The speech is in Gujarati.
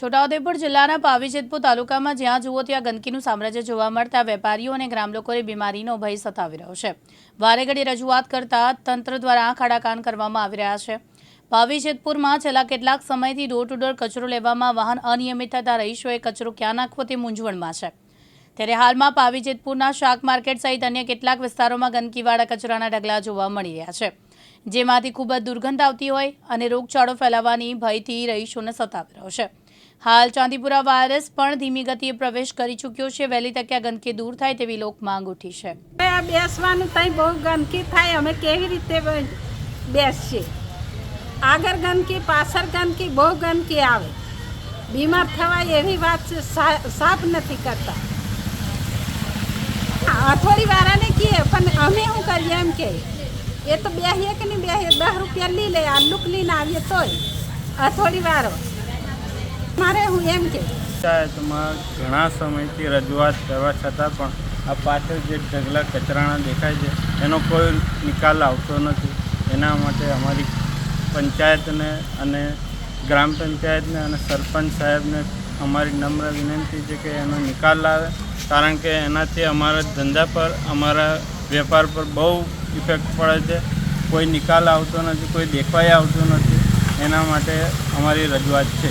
છોટાઉદેપુર જિલ્લાના પાવીજેતપુર તાલુકામાં જ્યાં જુઓ ત્યાં ગંદકીનું સામ્રાજ્ય જોવા મળતા વેપારીઓ અને ગ્રામલોકોએ બીમારીનો ભય સતાવી રહ્યો છે. વારે ઘડી રજૂઆત કરતા તંત્ર દ્વારા આંખ આડાકાન કરવામાં આવી રહ્યા છે. પાવીજેતપુરમાં છેલ્લા કેટલાક સમયથી ડોર ટુ ડોર કચરો લેવામાં વાહન અનિયમિત થતા રહીશોએ કચરો ક્યાં નાખવો તે મૂંઝવણમાં છે. ત્યારે હાલમાં પાવીજેતપુરના શાક માર્કેટ સહિત અન્ય કેટલાક વિસ્તારોમાં ગંદકીવાળા કચરાના ઢગલા જોવા મળી રહ્યા છે. જેમાંથી ખૂબ જ દુર્ગંધ આવતી હોય અને રોગચાળો ફેલાવાની ભયથી રહીશોને સતાવી રહ્યો છે. હાલ ચાંદીપુરા વાયરસ પણ ધીમી ગતિએ પ્રવેશ કરી ચૂક્યો છે. વહેલી તકે આ ગંદકી દૂર થાય તેવી લોક માંગ ઉઠી છે. આ બેસવાનું ત્યાં બહુ ગંદકી થાય. અમે કેવી રીતે બેસીએ? આગળ ગંદકી, પાછળ ગંદકી, બહુ ગંદકી આવે. બીમાર થવાય એવી વાત સાફ નથી કરતા. અથોડી વાળાને કહીએ પણ અમે શું કરીએ? એમ કે, એ તો બેસીએ કે નહીં બેસીએ દસ રૂપિયા લઈ લે આ લૂક લઈને આવીએ તોય. અથોડી વાળો મારે હું એમ કે. પંચાયતમાં ઘણા સમયથી રજૂઆત કરવા છતાં પણ આ પાછળ જે ઢગલા કચરાણા દેખાય છે, એનો કોઈ નિકાલ આવતો નથી. એના માટે અમારી પંચાયતને અને ગ્રામ પંચાયતને અને સરપંચ સાહેબને અમારી નમ્ર વિનંતી છે કે એનો નિકાલ લાવે, કારણ કે એનાથી અમારા ધંધા પર, અમારા વેપાર પર બહુ ઇફેક્ટ પડે છે. કોઈ નિકાલ આવતો નથી, કોઈ દેખાઈ આવતો નથી. એના માટે અમારી રજૂઆત છે.